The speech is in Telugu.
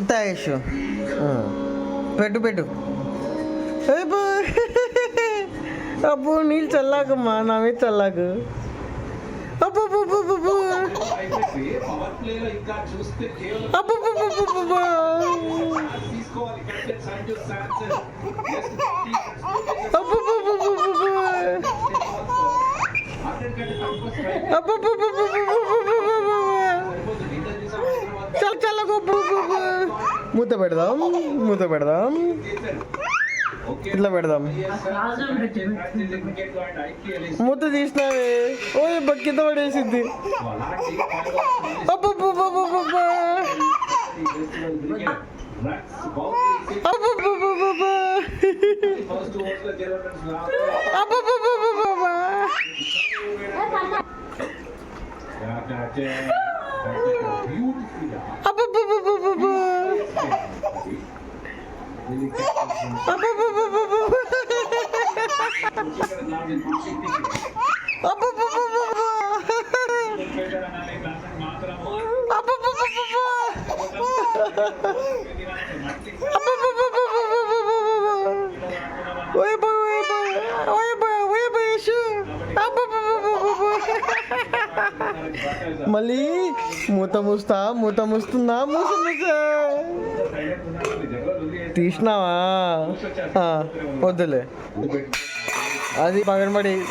തായേഷു പെട്ടു പെട്ടു ഇപ്പോൾ അപ്പോൾ നീ ചല്ലാക്കുമാ നാവേ ചല്ലാക്ക് అబ్బా మూత పెడదాం మూత పెడదాం ఇట్లా పెడదాం మూత తీసినావే ఓ కింద పడేసిద్ది beautiful Birlikte Baba baba baba baba. Baba baba మళ్ళీ మూత మూస్తా మూత మూస్తున్నా మూస మూస తీసినావా? వద్దులే. అది పగడబడి.